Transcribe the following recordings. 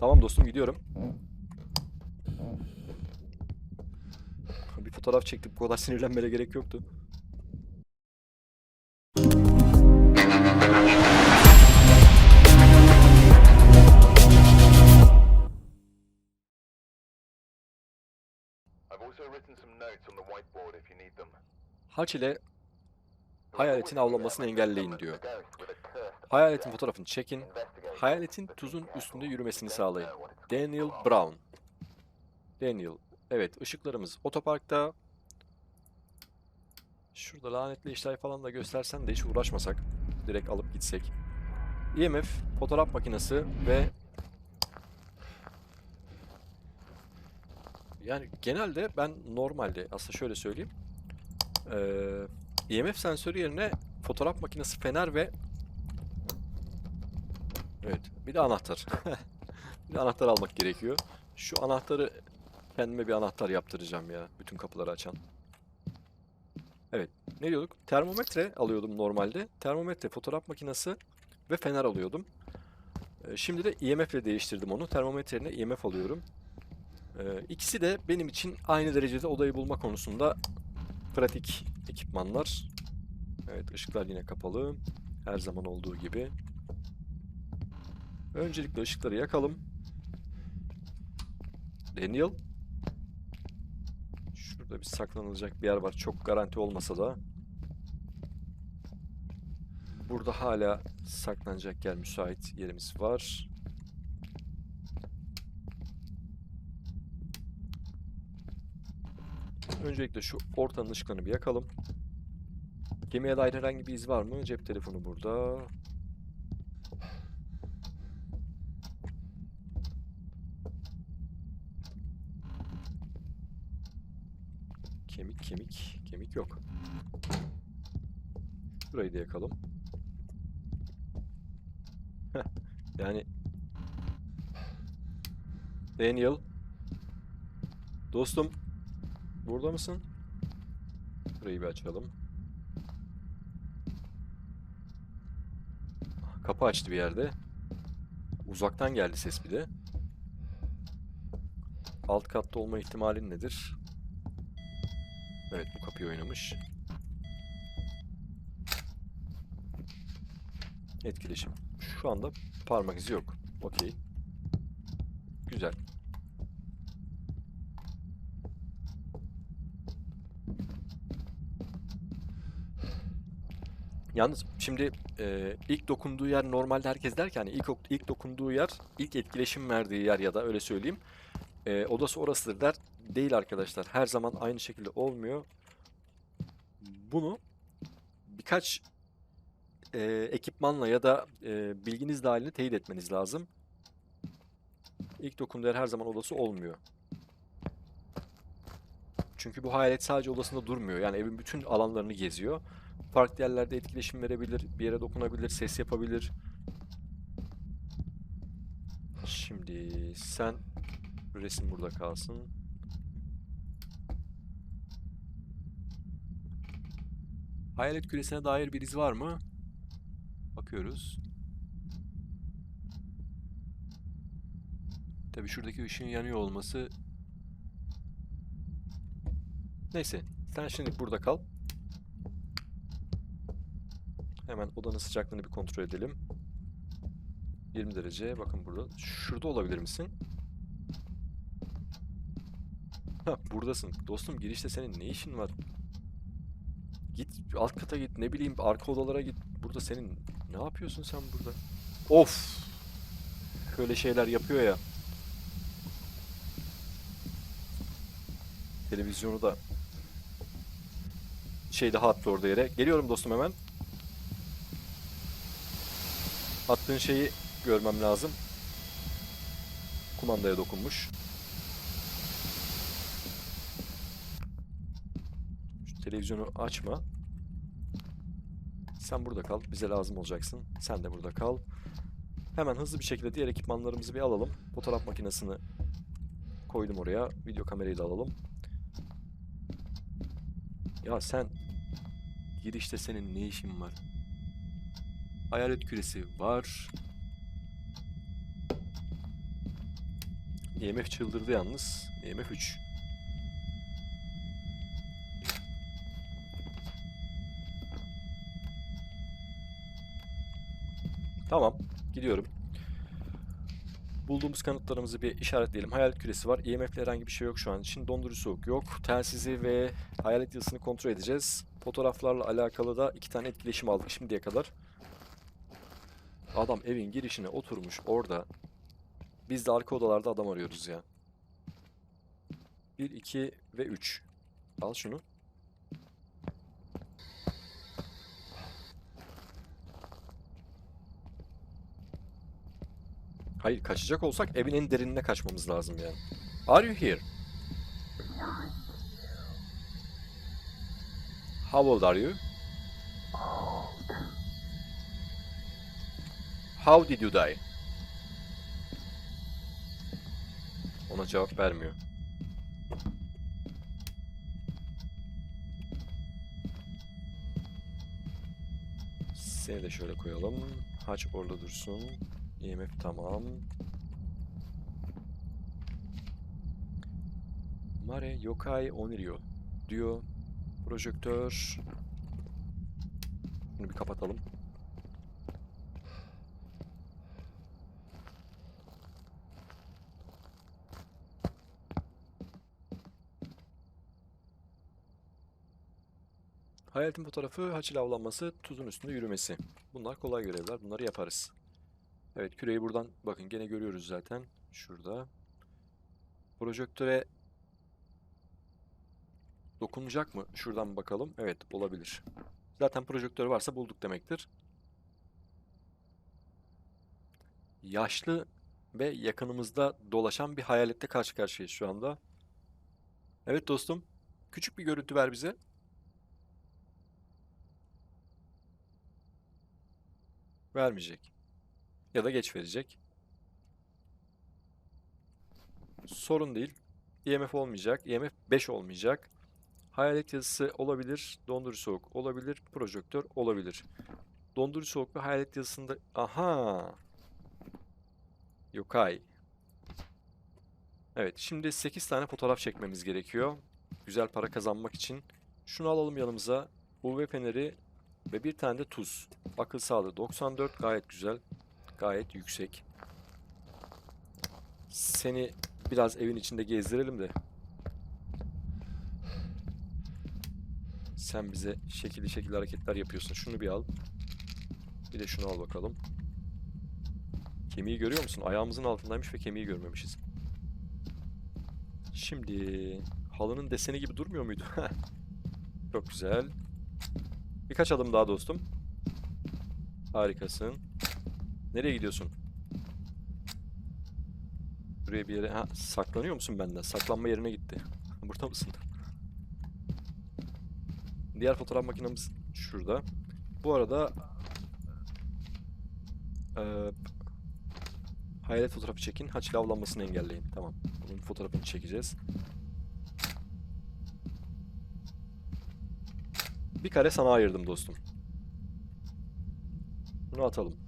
Tamam dostum gidiyorum. Bir fotoğraf çektik. Bu kadar sinirlenmene gerek yoktu. Haç ile hayaletin avlanmasını engelleyin diyor. Hayaletin fotoğrafını çekin. Hayaletin tuzun üstünde yürümesini sağlayın. Daniel Brown. Daniel. Evet ışıklarımız otoparkta. Şurada lanetli işler falan da göstersen de hiç uğraşmasak. Direkt alıp gitsek. IMF, fotoğraf makinesi ve yani genelde ben normalde aslında şöyle söyleyeyim. Eee IMF sensörü yerine fotoğraf makinesi, fener ve Evet, bir de anahtar. bir de anahtar almak gerekiyor. Şu anahtarı kendime bir anahtar yaptıracağım ya. Bütün kapıları açan. Evet, ne diyorduk? Termometre alıyordum normalde. Termometre, fotoğraf makinesi ve fener alıyordum. Ee, Şimdi de IMF ile değiştirdim onu. Termometre yerine IMF alıyorum. Ee, İkisi de benim için aynı derecede odayı bulma konusunda pratik ekipmanlar. Evet, ışıklar yine kapalı. Her zaman olduğu gibi. Öncelikle ışıkları yakalım. Daniel. Şurada bir saklanılacak bir yer var. Çok garanti olmasa da. Burada hala saklanacak yer müsait yerimiz var. Öncelikle şu ortanın ışıklarını bir yakalım. Gemiye dair herhangi bir iz var mı? Cep telefonu burada. Yok. Burayı da yakalım. Yani Daniel Dostum Burada mısın? Burayı bir açalım. Kapı açtı bir yerde. Uzaktan geldi ses bir de. Alt katta olma ihtimalin nedir? Kapıyı oynamış. Etkileşim. Şu anda parmak izi yok. Okey. Güzel. Yalnız şimdi e, ilk dokunduğu yer normalde herkes der ki hani ilk, ilk dokunduğu yer ilk etkileşim verdiği yer ya da öyle söyleyeyim. E, odası orasıdır der. Değil arkadaşlar. Her zaman aynı şekilde olmuyor. Bunu birkaç e, ekipmanla ya da e, bilginiz dahilinde teyit etmeniz lazım. İlk yer her zaman odası olmuyor. Çünkü bu hayalet sadece odasında durmuyor. Yani evin bütün alanlarını geziyor. Farklı yerlerde etkileşim verebilir, bir yere dokunabilir, ses yapabilir. Şimdi sen resim burada kalsın. Hayalet küresine dair bir iz var mı? Bakıyoruz. Tabii şuradaki ışığın yanıyor olması... Neyse, sen şimdi burada kal. Hemen odanın sıcaklığını bir kontrol edelim. 20 derece. Bakın burada. Şurada olabilir misin? Ha, buradasın. Dostum girişte senin ne işin var? Git alt kata git. Ne bileyim arka odalara git. Burada senin ne yapıyorsun sen burada? Of! Böyle şeyler yapıyor ya. Televizyonu da şey daha attı orada yere. Geliyorum dostum hemen. Attığın şeyi görmem lazım. Kumandaya dokunmuş. Televizyonu açma. Sen burada kal. Bize lazım olacaksın. Sen de burada kal. Hemen hızlı bir şekilde diğer ekipmanlarımızı bir alalım. Fotoğraf makinesini koydum oraya. Video kamerayı da alalım. Ya sen girişte senin ne işin var? Hayalet küresi var. IMF çıldırdı yalnız. IMF 3. Tamam. Gidiyorum. Bulduğumuz kanıtlarımızı bir işaretleyelim. Hayalet küresi var. IMF'le herhangi bir şey yok şu an için. Dondurucu soğuk yok. Telsizi ve hayalet yazısını kontrol edeceğiz. Fotoğraflarla alakalı da iki tane etkileşim aldık şimdiye kadar. Adam evin girişine oturmuş orada. Biz de arka odalarda adam arıyoruz ya. 1, 2 ve 3. Al şunu. Hayır kaçacak olsak evin en derinine kaçmamız lazım yani. Are you here? How old are you? How did you die? Ona cevap vermiyor. Seni de şöyle koyalım. Haç orada dursun. IMF tamam. Mare yokai onirio diyor. Projektör. Bunu bir kapatalım. Hayaletin fotoğrafı, haçil avlanması, tuzun üstünde yürümesi. Bunlar kolay görevler. Bunları yaparız. Evet küreyi buradan bakın gene görüyoruz zaten. Şurada. Projektöre dokunacak mı? Şuradan bakalım. Evet olabilir. Zaten projektör varsa bulduk demektir. Yaşlı ve yakınımızda dolaşan bir hayaletle karşı karşıyayız şu anda. Evet dostum. Küçük bir görüntü ver bize. Vermeyecek. Ya da geç verecek. Sorun değil. IMF olmayacak. IMF 5 olmayacak. Hayalet yazısı olabilir. Dondurucu soğuk olabilir. Projektör olabilir. Dondurucu soğuk ve hayalet yazısında... Aha! Yokai. Evet, şimdi 8 tane fotoğraf çekmemiz gerekiyor. Güzel para kazanmak için. Şunu alalım yanımıza. UV feneri ve bir tane de tuz. Akıl sağlığı 94 gayet güzel. Gayet yüksek. Seni biraz evin içinde gezdirelim de. Sen bize şekilli şekilli hareketler yapıyorsun. Şunu bir al. Bir de şunu al bakalım. Kemiği görüyor musun? Ayağımızın altındaymış ve kemiği görmemişiz. Şimdi halının deseni gibi durmuyor muydu? Çok güzel. Birkaç adım daha dostum. Harikasın. Nereye gidiyorsun? Buraya bir yere... Ha, saklanıyor musun benden? Saklanma yerine gitti. Burada mısın? Diğer fotoğraf makinemiz şurada. Bu arada... eee hayalet fotoğrafı çekin. Haçlı avlanmasını engelleyin. Tamam. Bunun fotoğrafını çekeceğiz. Bir kare sana ayırdım dostum. Bunu atalım.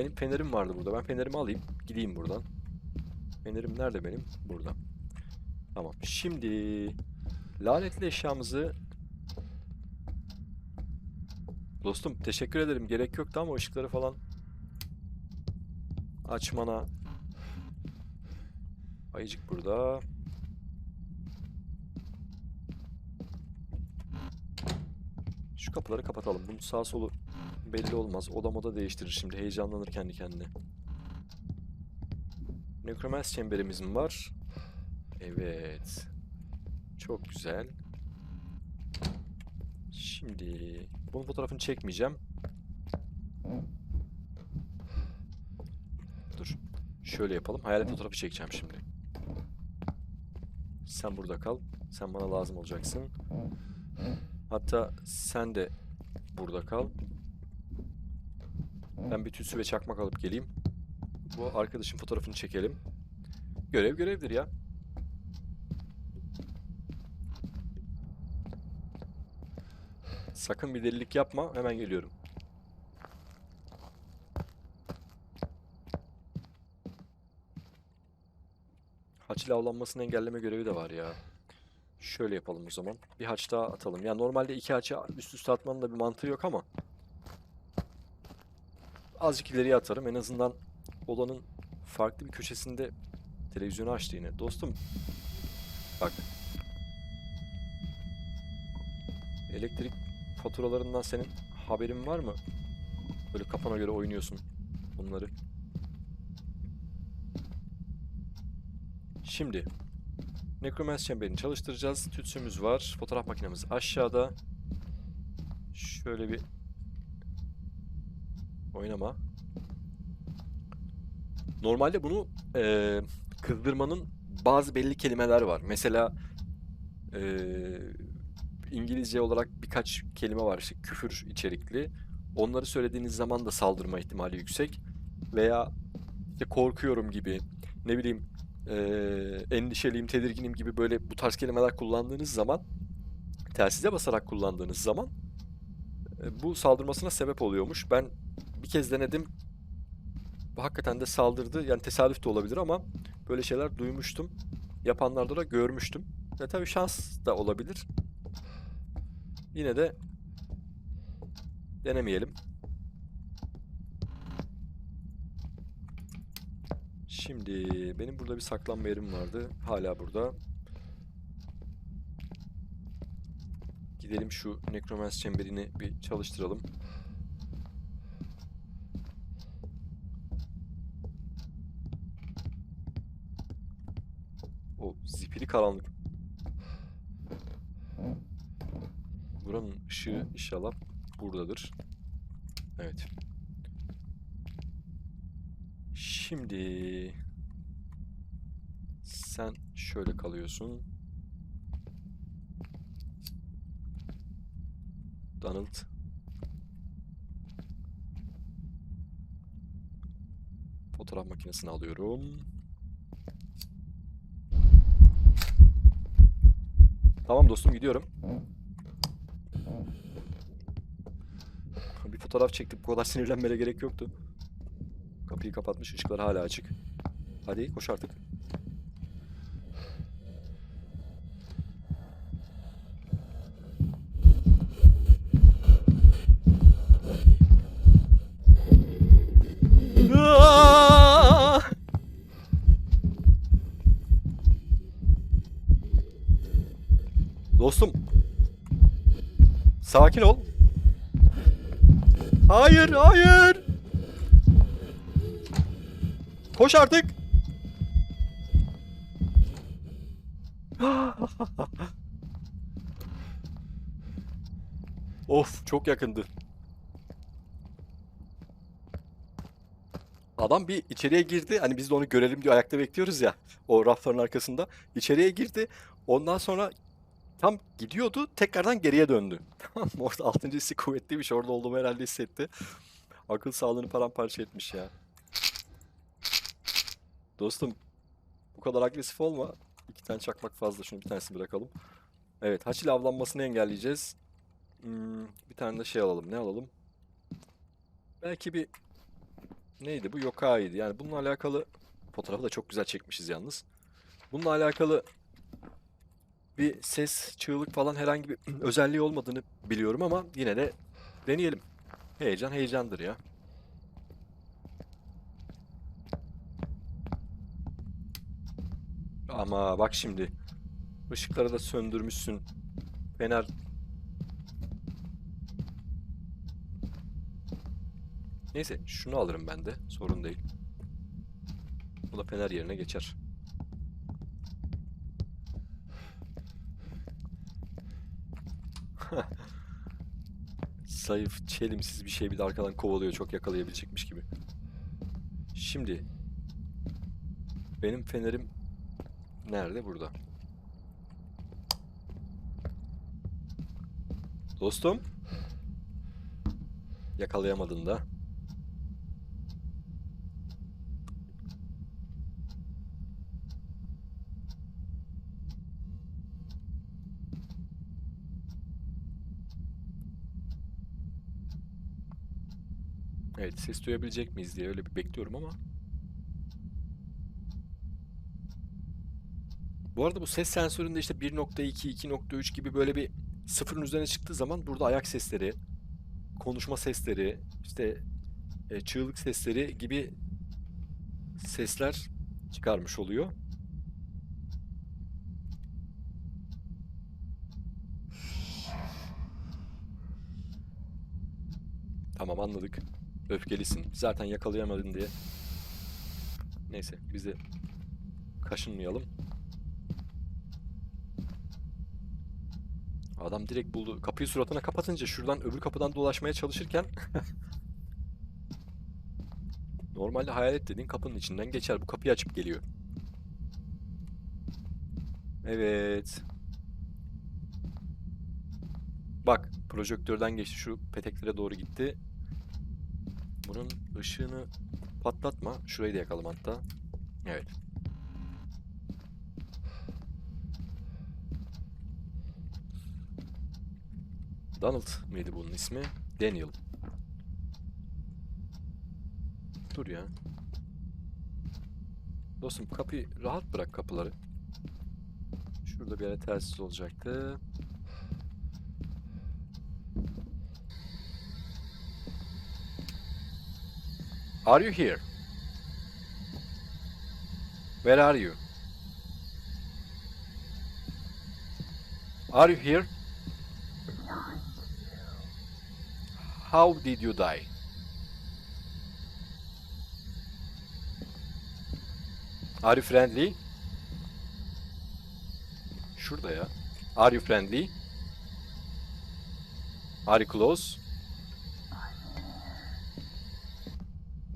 Benim fenerim vardı burada. Ben fenerimi alayım. Gideyim buradan. Fenerim nerede benim? Burada. Tamam. Şimdi lanetli eşyamızı Dostum teşekkür ederim. Gerek yoktu ama ışıkları falan açmana. Ayıcık burada. Şu kapıları kapatalım. Bunun sağ solu belli olmaz. Oda moda değiştirir şimdi. Heyecanlanır kendi kendine. Necromancy çemberimiz mi var? Evet. Çok güzel. Şimdi bunun fotoğrafını çekmeyeceğim. Dur. Şöyle yapalım. Hayalet fotoğrafı çekeceğim şimdi. Sen burada kal. Sen bana lazım olacaksın. Hatta sen de burada kal. Ben bir tütsü ve çakmak alıp geleyim. Bu arkadaşın fotoğrafını çekelim. Görev görevdir ya. Sakın bir delilik yapma. Hemen geliyorum. Haç ile avlanmasını engelleme görevi de var ya. Şöyle yapalım o zaman. Bir haç daha atalım. Ya normalde iki haçı üst üste atmanın da bir mantığı yok ama. Azıcık ileriye atarım. En azından olanın farklı bir köşesinde televizyonu açtı yine. Dostum bak. Elektrik faturalarından senin haberin var mı? Böyle kafana göre oynuyorsun bunları. Şimdi Necromancer çemberini çalıştıracağız. Tütsümüz var. Fotoğraf makinemiz aşağıda. Şöyle bir oynama. Normalde bunu eee, kızdırmanın bazı belli kelimeler var. Mesela eee, İngilizce olarak birkaç kelime var işte küfür içerikli. Onları söylediğiniz zaman da saldırma ihtimali yüksek. Veya işte korkuyorum gibi ne bileyim eee, endişeliyim, tedirginim gibi böyle bu tarz kelimeler kullandığınız zaman telsize basarak kullandığınız zaman e, bu saldırmasına sebep oluyormuş. Ben bir kez denedim. Hakikaten de saldırdı. Yani tesadüf de olabilir ama böyle şeyler duymuştum. Yapanlarda da görmüştüm. Ve tabii şans da olabilir. Yine de denemeyelim. Şimdi benim burada bir saklanma yerim vardı. Hala burada. Gidelim şu Necromancer çemberini bir çalıştıralım. O zifiri karanlık. Buranın ışığı inşallah buradadır. Evet. Şimdi sen şöyle kalıyorsun. Donald. Fotoğraf makinesini alıyorum. Tamam dostum gidiyorum. Bir fotoğraf çektik. Bu kadar sinirlenmene gerek yoktu. Kapıyı kapatmış. ışıklar hala açık. Hadi koş artık. Sakin ol. Hayır, hayır. Koş artık. of, çok yakındı. Adam bir içeriye girdi. Hani biz de onu görelim diye ayakta bekliyoruz ya. O rafların arkasında. İçeriye girdi. Ondan sonra tam gidiyordu. Tekrardan geriye döndü. Tamam mı? Orada altıncı hissi kuvvetliymiş. Orada olduğumu herhalde hissetti. Akıl sağlığını paramparça etmiş ya. Dostum bu kadar agresif olma. İki tane çakmak fazla. Şunu bir tanesini bırakalım. Evet haç ile avlanmasını engelleyeceğiz. Hmm, bir tane de şey alalım. Ne alalım? Belki bir neydi bu? Yokai'ydi. Yani bununla alakalı fotoğrafı da çok güzel çekmişiz yalnız. Bununla alakalı bir ses, çığlık falan herhangi bir özelliği olmadığını biliyorum ama yine de deneyelim. Heyecan heyecandır ya. Ama bak şimdi. Işıkları da söndürmüşsün. Fener. Neyse şunu alırım ben de. Sorun değil. Bu da fener yerine geçer. Zayıf, çelimsiz bir şey bir de arkadan kovalıyor çok yakalayabilecekmiş gibi. Şimdi benim fenerim nerede? Burada. Dostum. Yakalayamadın da. Evet ses duyabilecek miyiz diye öyle bir bekliyorum ama. Bu arada bu ses sensöründe işte 1.2, 2.3 gibi böyle bir sıfırın üzerine çıktığı zaman burada ayak sesleri, konuşma sesleri, işte e, çığlık sesleri gibi sesler çıkarmış oluyor. Tamam anladık. Öfkelisin. Zaten yakalayamadın diye. Neyse biz de kaşınmayalım. Adam direkt buldu. Kapıyı suratına kapatınca şuradan öbür kapıdan dolaşmaya çalışırken Normalde hayalet dediğin kapının içinden geçer. Bu kapıyı açıp geliyor. Evet. Bak projektörden geçti şu peteklere doğru gitti. Bunun ışığını patlatma. Şurayı da yakalım hatta. Evet. Donald mıydı bunun ismi? Daniel. Dur ya. Dostum kapıyı rahat bırak kapıları. Şurada bir yere telsiz olacaktı. Are you here? Where are you? Are you here? How did you die? Are you friendly? Şurada ya. Are you friendly? Are you close?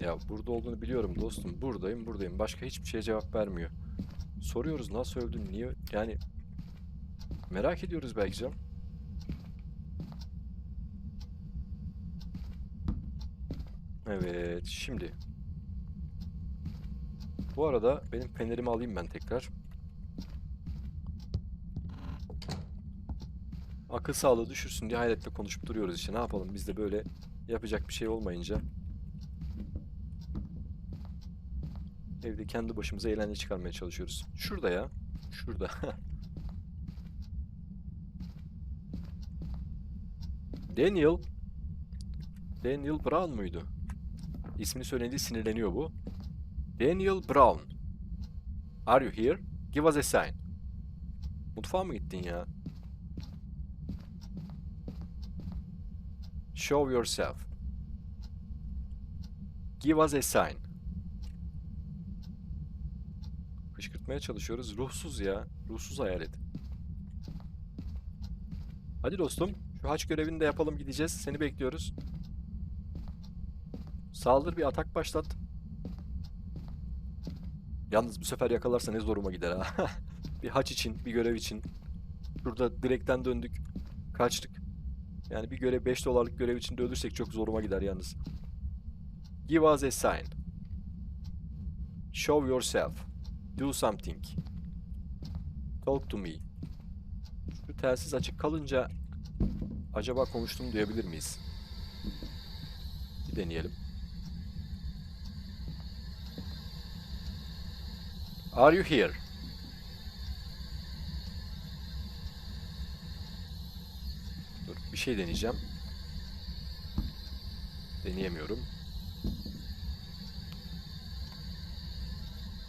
Ya burada olduğunu biliyorum dostum. Buradayım, buradayım. Başka hiçbir şeye cevap vermiyor. Soruyoruz nasıl öldün, niye? Yani merak ediyoruz belki canım. Evet, şimdi. Bu arada benim fenerimi alayım ben tekrar. Akıl sağlığı düşürsün diye hayretle konuşup duruyoruz işte. Ne yapalım biz de böyle yapacak bir şey olmayınca. Evde kendi başımıza eğlence çıkarmaya çalışıyoruz. Şurada ya. Şurada. Daniel. Daniel Brown muydu? İsmini söylediği sinirleniyor bu. Daniel Brown. Are you here? Give us a sign. Mutfağa mı gittin ya? Show yourself. Give us a sign. Kışkırtmaya çalışıyoruz. Ruhsuz ya. Ruhsuz hayalet. Hadi dostum. Şu haç görevini de yapalım gideceğiz. Seni bekliyoruz. Saldır bir atak başlat. Yalnız bu sefer yakalarsa ne zoruma gider ha. bir haç için, bir görev için. Şurada direkten döndük. Kaçtık. Yani bir görev 5 dolarlık görev için de ölürsek çok zoruma gider yalnız. Give us a sign. Show yourself. Do something. Talk to me. Şu telsiz açık kalınca acaba konuştum duyabilir miyiz? Bir deneyelim. Are you here? Dur bir şey deneyeceğim. Deneyemiyorum.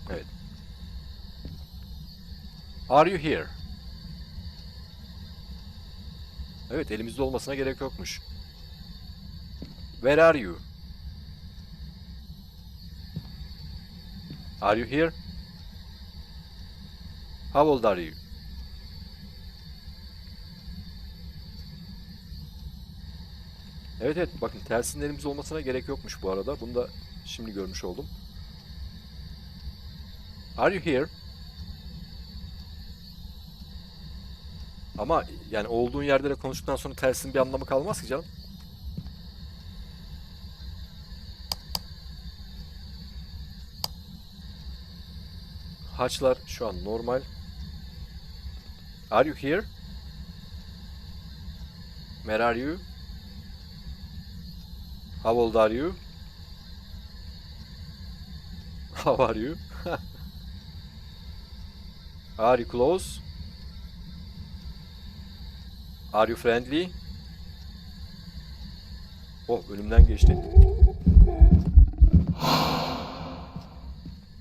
Evet. Are you here? Evet elimizde olmasına gerek yokmuş. Where are you? Are you here? How old are you? Evet evet bakın telsizin elimizde olmasına gerek yokmuş bu arada. Bunu da şimdi görmüş oldum. Are you here? Ama yani olduğun yerde de konuştuktan sonra telsizin bir anlamı kalmaz ki canım. Haçlar şu an normal. Are you here? Where are you? How old are you? How are you? Are you close? Are you friendly? Oh önümden geçti.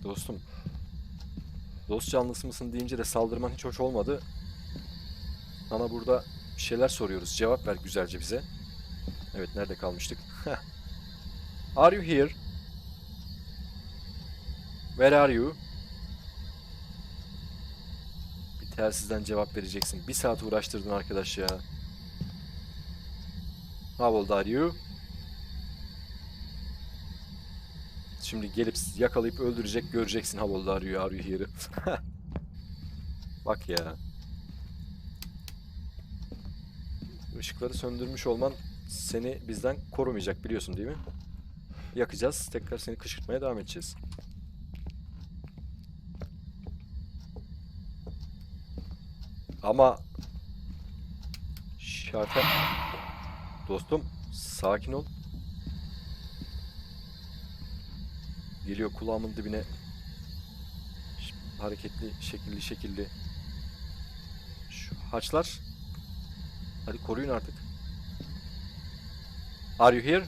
Dostum. Dost canlısı mısın deyince de saldırman hiç hoş olmadı. Sana burada bir şeyler soruyoruz. Cevap ver güzelce bize. Evet nerede kalmıştık? Are you here? Where are you? Bir telsizden cevap vereceksin. Bir saat uğraştırdın arkadaş ya. How old are you? Şimdi gelip yakalayıp öldürecek göreceksin how old are you, are you here'ı. Bak ya. Işıkları söndürmüş olman seni bizden korumayacak biliyorsun değil mi? Yakacağız. Tekrar seni kışkırtmaya devam edeceğiz. Ama şarta dostum sakin ol. Geliyor kulağımın dibine hareketli şekilli şekilli şu haçlar hadi koruyun artık. Are you here?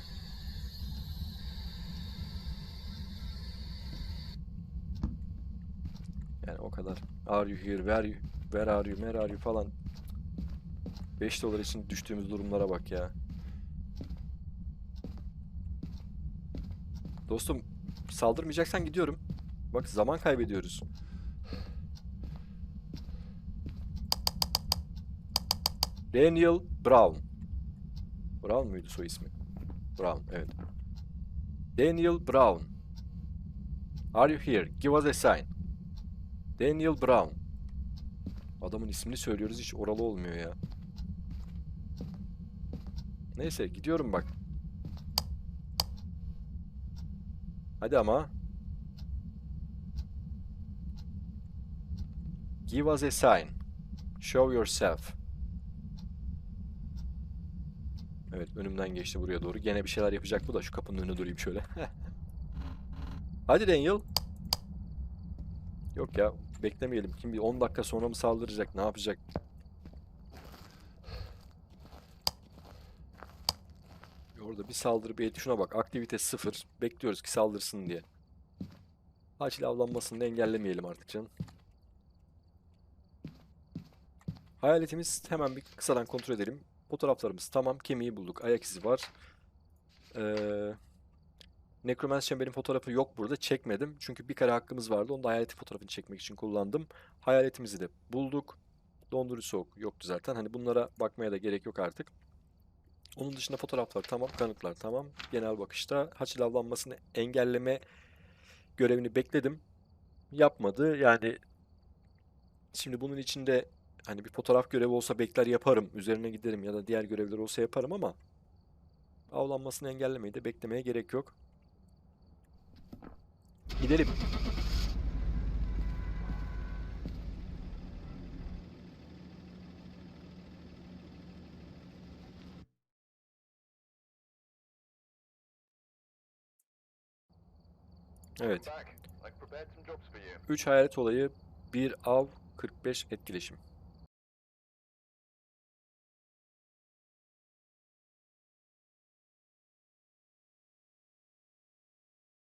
Yani o kadar. Are you here? Where are you? Are you falan. 5 dolar için düştüğümüz durumlara bak ya. Dostum saldırmayacaksan gidiyorum. Bak zaman kaybediyoruz. Daniel Brown. Brown muydu soy ismi? Brown, evet. Daniel Brown. Are you here? Give us a sign. Daniel Brown. Adamın ismini söylüyoruz hiç oralı olmuyor ya. Neyse gidiyorum bak. Hadi ama. Give us a sign. Show yourself. Evet önümden geçti buraya doğru. Gene bir şeyler yapacak bu da şu kapının önüne durayım şöyle. Hadi Daniel. Yok ya beklemeyelim. Kim bilir 10 dakika sonra mı saldıracak ne yapacak? Orada bir saldırı bir şuna bak aktivite sıfır. Bekliyoruz ki saldırsın diye. Acil avlanmasını engellemeyelim artık canım. Hayaletimiz hemen bir kısadan kontrol edelim. Fotoğraflarımız tamam. Kemiği bulduk. Ayak izi var. Ee, Necromancer Chamber'in fotoğrafı yok burada. Çekmedim. Çünkü bir kare hakkımız vardı. Onu da hayaleti fotoğrafını çekmek için kullandım. Hayaletimizi de bulduk. Dondurucu soğuk yoktu zaten. Hani bunlara bakmaya da gerek yok artık. Onun dışında fotoğraflar tamam, kanıtlar tamam. Genel bakışta haçil avlanmasını engelleme görevini bekledim. Yapmadı. Yani şimdi bunun içinde hani bir fotoğraf görevi olsa bekler yaparım. Üzerine giderim ya da diğer görevler olsa yaparım ama avlanmasını engellemeyi de beklemeye gerek yok. Gidelim. Evet. Back. I've prepared some jobs for you. 3 hayalet olayı, 1 av, 45 etkileşim.